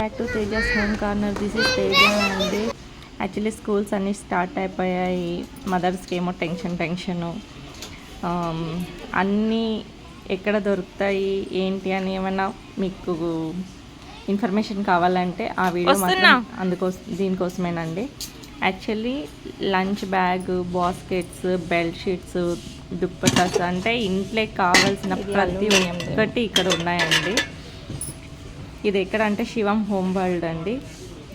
Back to Tejas home corner this is Teja అండి actually schools అన్నీ start అయిపోయాయి. మదర్స్కి ఏమో టెన్షన్ టెన్షను అన్నీ ఎక్కడ దొరుకుతాయి ఏంటి అని ఏమన్నా మీకు ఇన్ఫర్మేషన్ కావాలంటే ఆ వీడియో. మాత్రం అందుకోసం దీనికోసమేనండి. Actually lunch bag baskets belt sheets dupattas అంటే ఇంట్లో కావాల్సిన ప్రతి. ఒక్కటి ఇక్కడ ఉన్నాయండి. ఇది ఎక్కడ అంటే శివం హోమ్ వరల్డ్ అండి.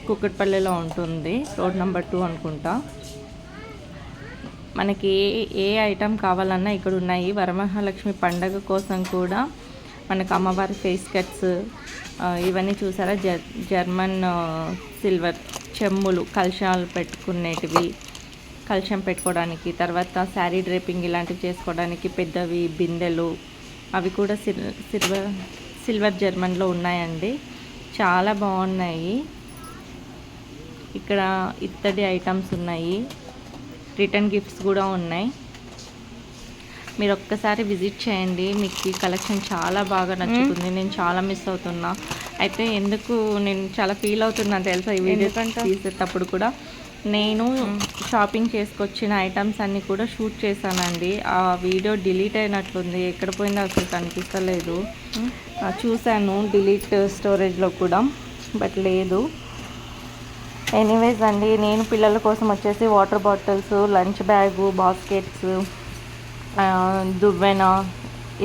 కుక్కట్పల్లిలో ఉంటుంది. రోడ్ నెంబర్ టూ అనుకుంటా. మనకి ఏ ఏ ఐటెం కావాలన్నా ఇక్కడ ఉన్నాయి వరమహాలక్ష్మి పండగ కోసం కూడా మనకు అమ్మవారి ఫేస్ కట్స్ ఇవన్నీ చూసారా? జర్ జర్మన్ సిల్వర్ చెమ్ములు కలశాలు పెట్టుకునేటివి. కలశం పెట్టుకోవడానికి తర్వాత శారీ డ్రేపింగ్ ఇలాంటివి చేసుకోవడానికి పెద్దవి బిందెలు అవి కూడా సిల్ సిల్వర్ సిల్వర్ జర్మన్లో ఉన్నాయండి. చాలా బాగున్నాయి. ఇక్కడ ఇత్తడి ఐటమ్స్ ఉన్నాయి. రిటర్న్ గిఫ్ట్స్ కూడా ఉన్నాయి. మీరు ఒక్కసారి విజిట్ చేయండి. మీకు ఈ కలెక్షన్ చాలా బాగా నచ్చుతుంది. నేను చాలా మిస్ అవుతున్నా. అయితే ఎందుకు నేను చాలా ఫీల్ అవుతున్నా తెలుసా ఈ వీడియో? తీసేటప్పుడు కూడా. నేను షాపింగ్ చేసుకొచ్చిన ఐటమ్స్ అన్నీ కూడా షూట్ చేశానండి. ఆ వీడియో డిలీట్ అయినట్లుంది. ఎక్కడ పోయిందో అసలు కనిపిస్తలేదు. చూశాను డిలీట్ స్టోరేజ్లో కూడా బట్ లేదు. ఎనీవేస్ అండి నేను పిల్లల కోసం వచ్చేసి water bottles lunch bag baskets దువ్వెన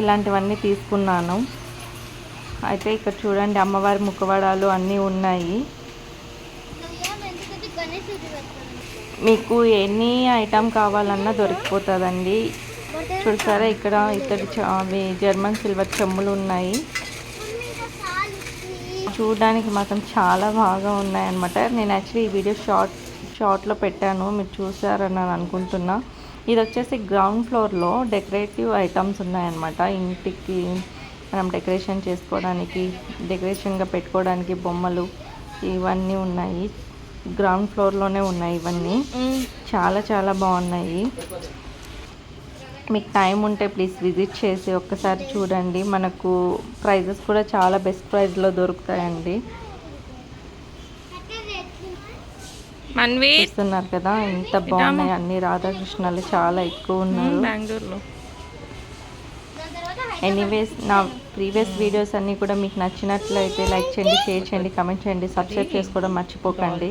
ఇలాంటివన్నీ తీసుకున్నాను. అయితే ఇక్కడ చూడండి అమ్మవారి ముఖవాడాలు అన్నీ ఉన్నాయి. మీకు ఎన్ని ఐటమ్ కావాలన్నా దొరికిపోతుందండి. చూసారా ఇక్కడ ఇక్కడ అవి జర్మన్ సిల్వర్ చెమ్ములు ఉన్నాయి. చూడడానికి మాత్రం చాలా బాగా ఉన్నాయన్నమాట. నేను యాక్చువల్లీ ఈ వీడియో షార్ట్ షార్ట్లో పెట్టాను మీరు చూసారని నేను అనుకుంటున్నా. ఇది వచ్చేసి గ్రౌండ్ ఫ్లోర్లో డెకరేటివ్ ఐటమ్స్ ఉన్నాయన్నమాట. ఇంటికి మనం డెకరేషన్ చేసుకోవడానికి డెకరేషన్గా పెట్టుకోవడానికి బొమ్మలు ఇవన్నీ ఉన్నాయి. గ్రౌండ్ ఫ్లోర్లోనే ఉన్నాయి ఇవన్నీ. చాలా చాలా బాగున్నాయి. మీకు టైం ఉంటే ప్లీజ్ విజిట్ చేసి ఒక్కసారి చూడండి. మనకు ప్రైజెస్ కూడా చాలా బెస్ట్ ప్రైస్లో దొరుకుతాయండి. చూస్తున్నారు కదా ఎంత బాగున్నాయి. అన్ని రాధాకృష్ణలు చాలా ఎక్కువ ఉన్నారు. బెంగళూరులో. ఎనీవేస్ నా ప్రీవియస్ వీడియోస్ అన్నీ కూడా మీకు నచ్చినట్లయితే లైక్ చేయండి షేర్ చేయండి కమెంట్ చేయండి సబ్స్క్రైబ్ చేసుకోవడం మర్చిపోకండి.